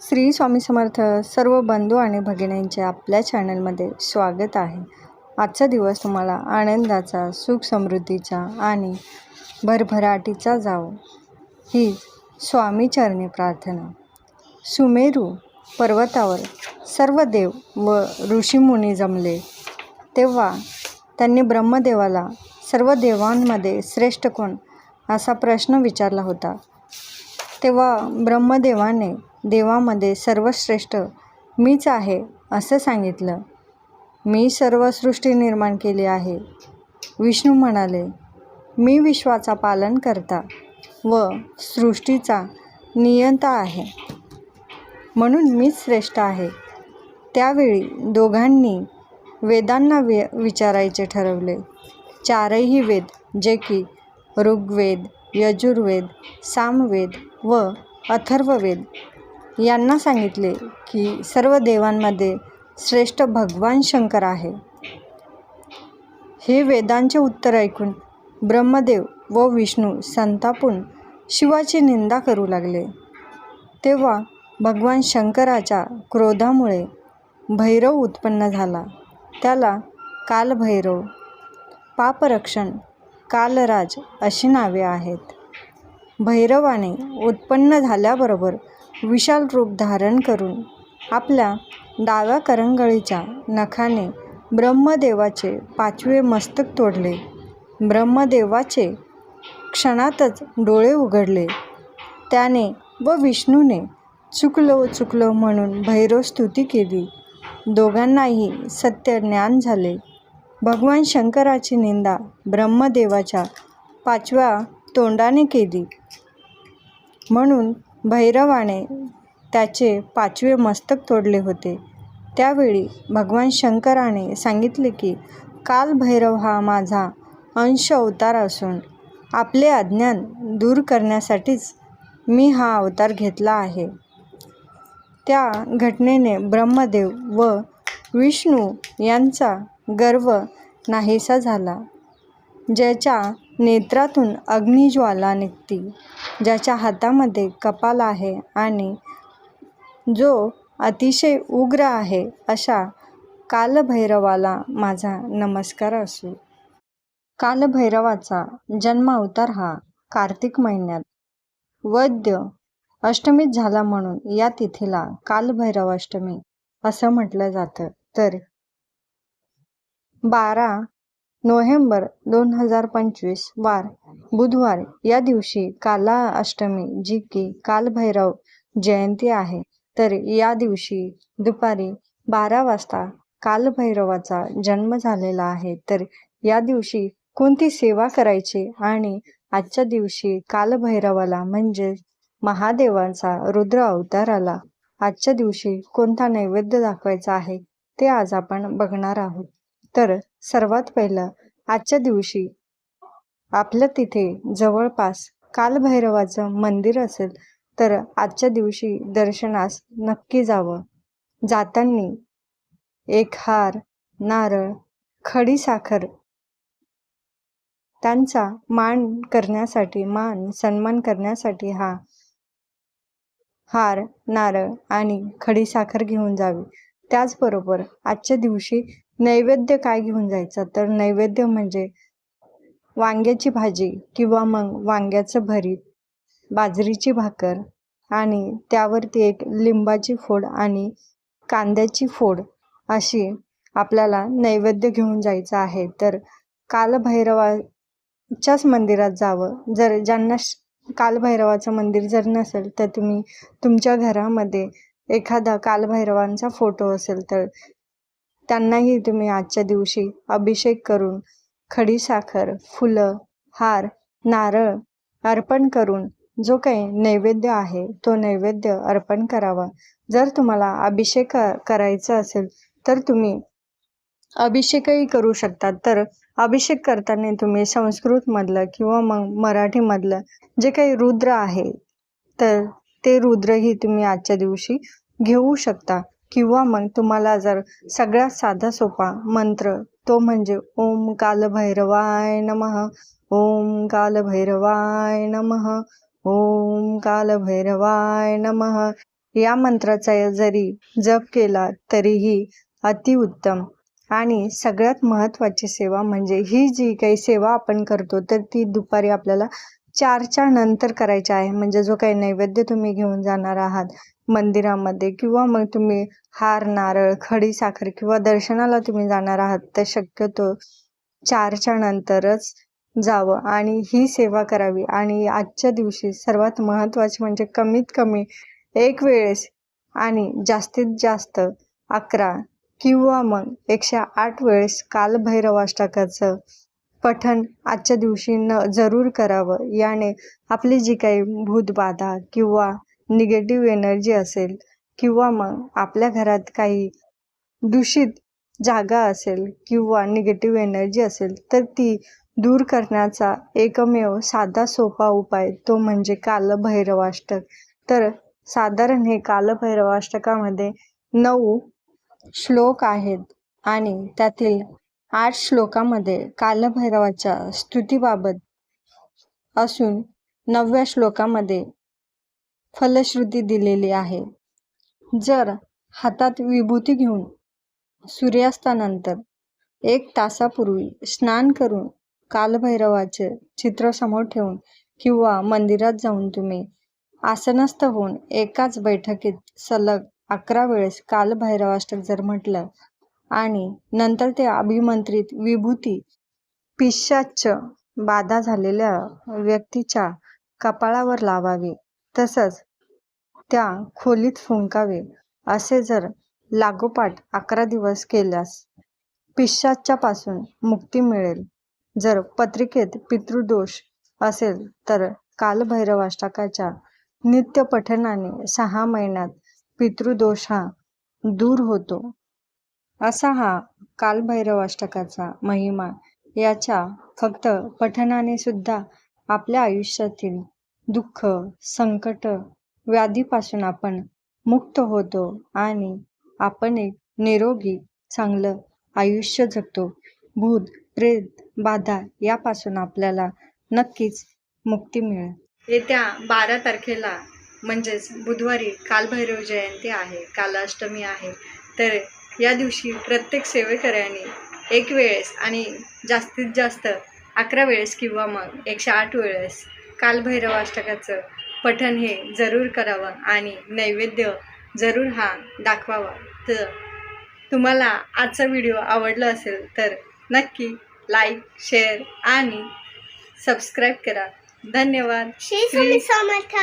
श्री स्वामी समर्थ सर्व बंधू आणि भगिनींचे आपल्या चॅनलमध्ये स्वागत आहे. आजचा दिवस तुम्हाला आनंदाचा सुख समृद्धीचा आणि भरभराटीचा जावो. ही स्वामी चरणी प्रार्थना. सुमेरू पर्वतावर सर्व देव व ऋषीमुनी जमले. तेव्हा त्यांनी ब्रह्मदेवाला सर्व देवांमध्ये श्रेष्ठ कोण असा प्रश्न विचारला होता. तेव्हा ब्रह्मदेवाने देवामध्ये सर्वश्रेष्ठ मीच आहे असं सांगितलं. मी सर्व सृष्टी निर्माण केली आहे. विष्णू म्हणाले मी विश्वाचा पालन करता व सृष्टीचा नियंता आहे. म्हणून मीच श्रेष्ठ आहे. त्यावेळी दोघांनी वेदांना वे विचारायचे ठरवले. चारही वेद जे की ऋग्वेद यजुर्वेद सामवेद व अथर्ववेद यांना सांगितले की सर्व देवांमध्ये श्रेष्ठ भगवान शंकर आहे. हे वेदांचे उत्तर ऐकून ब्रह्मदेव व विष्णू संतापून शिवाची निंदा करू लागले. तेव्हा भगवान शंकराच्या क्रोधामुळे भैरव उत्पन्न झाला. त्याला कालभैरव पापरक्षण कालराज अशी नावे आहेत. भैरवाने उत्पन्न झाल्याबरोबर विशाल रूप धारण करून आपल्या डाव्या करंगळीच्या नखाने ब्रह्मदेवाचे पाचवे मस्तक तोडले. ब्रह्मदेवाचे क्षणातच डोळे उघडले. त्याने व विष्णूने चुकलो चुकलो म्हणून भैरव स्तुती केली. दोघांनाही सत्य ज्ञान झाले. भगवान शंकराची निंदा ब्रह्मदेवाच्या पाचव्या तोंडाने केली. म्हणून भैरवाने त्याचे पाचवे मस्तक तोडले होते. त्यावेळी भगवान शंकराने सांगितले की काल भैरव हा माझा अंश अवतार असून आपले अज्ञान दूर करण्यासाठीच मी हा अवतार घेतला आहे. त्या घटनेने ब्रह्मदेव व विष्णू यांचा गर्व नाहीसा झाला. ज्याच्या नेत्रातून अग्निज्वाला निघती ज्याच्या हातामध्ये कपाल आहे आणि जो अतिशय उग्र आहे अशा कालभैरवाला माझा नमस्कार असो. कालभैरवाचा जन्म अवतार हा कार्तिक महिन्यात. वैद्य अष्टमीत झाला म्हणून या तिथीला कालभैरव अष्टमी असं म्हटलं जातं. तर बारा नोव्हेंबर दोन हजार पंचवीस वार बुधवार या दिवशी काला अष्टमी जी की कालभैरव जयंती आहे तर या दिवशी दुपारी बारा वाजता कालभैरवाचा जन्म झालेला आहे. तर या दिवशी कोणती सेवा करायची आणि आजच्या दिवशी कालभैरवाला म्हणजे महादेवांचा रुद्र अवताराला आजच्या दिवशी कोणता नैवेद्य दाखवायचा आहे ते आज आपण बघणार आहोत. तर सर्वात पहिलं आजच्या दिवशी आपल्या तिथे जवळपास कालभैरवाचं मंदिर असेल तर आजच्या दिवशी दर्शनास नक्की जावं. जाताना एक हार नारळ खडीसाखर त्यांचा मान करण्यासाठी मान सन्मान करण्यासाठी हा हार नारळ आणि खडीसाखर घेऊन जावी. त्याचबरोबर आजच्या दिवशी नैवेद्य काय घेऊन जायचं? तर नैवेद्य म्हणजे वांग्याची भाजी किंवा मग वांग्याचं भरीत बाजरीची भाकर आणि त्यावरती एक लिंबाची फोड आणि कांद्याची फोड अशी आपल्याला नैवेद्य घेऊन जायचं आहे. तर कालभैरवाच्याच मंदिरात जावं. जर ज्यांना कालभैरवाचं मंदिर जर नसेल तर तुम्ही तुमच्या घरामध्ये एखादा कालभैरवांचा फोटो असेल तर त्यांनाही तुम्ही आजच्या दिवशी अभिषेक करून खडीसाखर फुलं हार नारळ अर्पण करून जो काही नैवेद्य आहे तो नैवेद्य अर्पण करावा. जर तुम्हाला अभिषेक करायचा असेल तर तुम्ही अभिषेकही करू शकतात तर अभिषेक करताना तुम्ही संस्कृतमधलं किंवा मग मराठीमधलं जे काही रुद्र आहे तर ते रुद्रही तुम्ही आजच्या दिवशी घेऊ शकता. किंवा मग तुम्हाला जर सगळ्यात साधा सोपा मंत्र तो म्हणजे ओम कालभैरवाय नमः ओम कालभैरवाय नमः ओम कालभैरवाय नमः. या मंत्राचा जरी जप केला तरीही अतिउत्तम आणि सगळ्यात महत्त्वाची सेवा म्हणजे ही जी काही सेवा आपण करतो तर ती दुपारी आपल्याला चारच्या नंतर करायचे आहे. म्हणजे जो काही नैवेद्य तुम्ही घेऊन जाणार आहात मंदिरामध्ये किंवा मग तुम्ही हार नारळ खडी साखर किंवा दर्शनाला तुम्ही जाणार आहात तर शक्यतो चारच्या नंतरच जावं आणि ही सेवा करावी. आणि आजच्या दिवशी सर्वात महत्त्वाचे म्हणजे कमीत कमी एक वेळेस आणि जास्तीत जास्त अकरा किंवा मग एकशे आठ वेळेस कालभैरवाष्टकाचं पठण आजच्या दिवशी न जरूर करावं. याने आपली जी काही भूतबाधा किंवा निगेटिव्ह एनर्जी असेल किंवा मग आपल्या घरात काही दूषित जागा असेल किंवा निगेटिव्ह एनर्जी असेल तर ती दूर करण्याचा एकमेव साधा सोपा उपाय तो म्हणजे कालभैरवाष्टक. तर साधारण हे कालभैरवाष्टकामध्ये नऊ श्लोक आहेत आणि त्यातील आठ श्लोकामध्ये कालभैरवाच्या स्तुतीबाबत असून नवव्या श्लोकामध्ये फलश्रुती दिलेली आहे. जर हातात विभूती घेऊन सूर्यास्तानंतर एक तासापूर्वी स्नान करून कालभैरवाचे चित्र समोर ठेवून किंवा मंदिरात जाऊन तुम्ही आसनस्थ होऊन एकाच बैठकीत सलग अकरा वेळेस कालभैरवाष्टक जर म्हटलं आणि नंतर ते अभिमंत्रित विभूती पिशाच्च बाधा झालेल्या व्यक्तीच्या कपाळावर लावावी. तसंच त्या खोलीत फुंकावे असे जर लागोपाठ अकरा दिवस केल्यास पिशाच्यापासून मुक्ती मिळेल. जर पत्रिकेत पितृदोष असेल तर कालभैरवाष्टकाच्या नित्य पठणाने सहा महिन्यात पितृदोष हा दूर होतो. असा हा कालभैरवाष्टकाचा महिमा याच्या फक्त पठणाने सुद्धा आपल्या आयुष्यातील दुःख संकट व्याधीपासून आपण मुक्त होतो आणि आपण एक निरोगी चांगलं आयुष्य जगतो. भूत प्रेत बाधा यापासून आपल्याला नक्कीच मुक्ती मिळेल. येत्या बारा तारखेला म्हणजेच बुधवारी कालभैरव जयंती आहे कालाष्टमी आहे. तर या दिवशी प्रत्येक सेवेकऱ्याने एक वेळेस आणि जास्तीत जास्त अकरा वेळेस किंवा मग एकशे आठ वेळेस कालभैरवाष्टकाचं पठण हे जरूर करावं आणि नैवेद्य जरूर हा दाखवावा. तर तुम्हाला आजचा व्हिडिओ आवडला असेल तर नक्की लाईक शेअर आणि सबस्क्राईब करा. धन्यवाद. श्री समर्थ